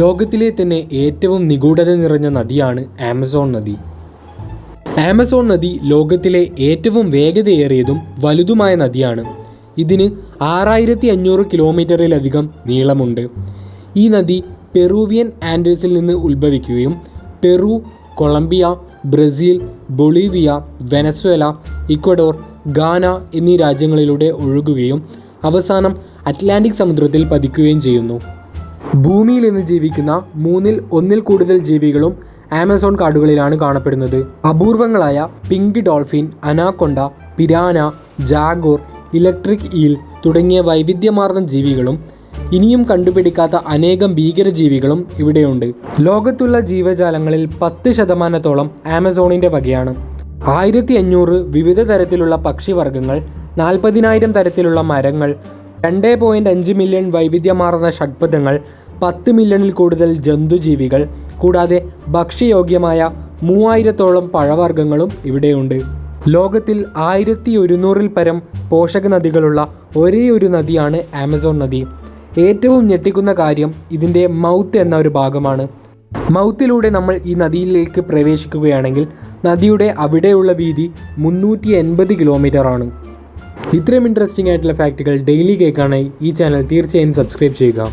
ലോകത്തിലെ തന്നെ ഏറ്റവും നിഗൂഢത നിറഞ്ഞ നദിയാണ് ആമസോൺ നദി. ആമസോൺ നദി ലോകത്തിലെ ഏറ്റവും വേഗതയേറിയതും വലുതുമായ നദിയാണ്. ഇതിന് ആറായിരത്തി അഞ്ഞൂറ് കിലോമീറ്ററിലധികം നീളമുണ്ട്. ഈ നദി പെറൂവിയൻ ആൻഡേഴ്സിൽ നിന്ന് ഉത്ഭവിക്കുകയും Peru Colombia Brazil Bolivia Venezuela Ecuador Ghana എന്നീ രാജ്യങ്ങളിലൂടെ ഒഴുകുകയും അവസാനം അറ്റ്ലാന്റിക് സമുദ്രത്തിൽ പതിക്കുകയും ചെയ്യുന്നു. ഭൂമിയിൽ ഇന്ന് ജീവിക്കുന്ന മൂന്നിൽ ഒന്നിൽ കൂടുതൽ ജീവികളും ആമസോൺ കാടുകളിലാണ് കാണപ്പെടുന്നത്. അപൂർവങ്ങളായ pink dolphin anaconda piranha jaguar electric eel തുടങ്ങിയ വൈവിധ്യമാർന്ന ജീവികളും ഇനിയും കണ്ടുപിടിക്കാത്ത അനേകം ഭീകരജീവികളും ഇവിടെയുണ്ട്. ലോകത്തുള്ള ജീവജാലങ്ങളിൽ പത്ത് ശതമാനത്തോളം ആമസോണിന്റെ വകയാണ്. ആയിരത്തി അഞ്ഞൂറ് വിവിധ തരത്തിലുള്ള പക്ഷിവർഗങ്ങൾ നാൽപ്പതിനായിരം തരത്തിലുള്ള മരങ്ങൾ രണ്ട് പോയിന്റ് അഞ്ച് മില്യൺ വൈവിധ്യമാർന്ന ഷഡ്പഥങ്ങൾ പത്ത് മില്യണിൽ കൂടുതൽ ജന്തുജീവികൾ കൂടാതെ ഭക്ഷ്യയോഗ്യമായ മൂവായിരത്തോളം പഴവർഗങ്ങളും ഇവിടെയുണ്ട്. ലോകത്തിൽ ആയിരത്തി ഒരുന്നൂറിൽ പരം പോഷക നദികളുള്ള ഒരേ ഒരു നദിയാണ് ആമസോൺ നദി. ഏറ്റവും ഞെട്ടിക്കുന്ന കാര്യം ഇതിന്റെ മൗത്ത് എന്ന ഒരു ഭാഗമാണ്. മൗത്തിലൂടെ നമ്മൾ ഈ നദിയിലേക്ക് പ്രവേശിക്കുകയാണെങ്കിൽ നദിയുടെ അവിടെയുള്ള വീതി മുന്നൂറ്റി എൺപത് കിലോമീറ്റർ ആണ് ഇത്രയും ഇൻട്രസ്റ്റിംഗ് ആയിട്ടുള്ള ഫാക്റ്റുകൾ ഡെയിലി കേൾക്കാനായി ഈ ചാനൽ തീർച്ചയായും സബ്സ്ക്രൈബ് ചെയ്യുക.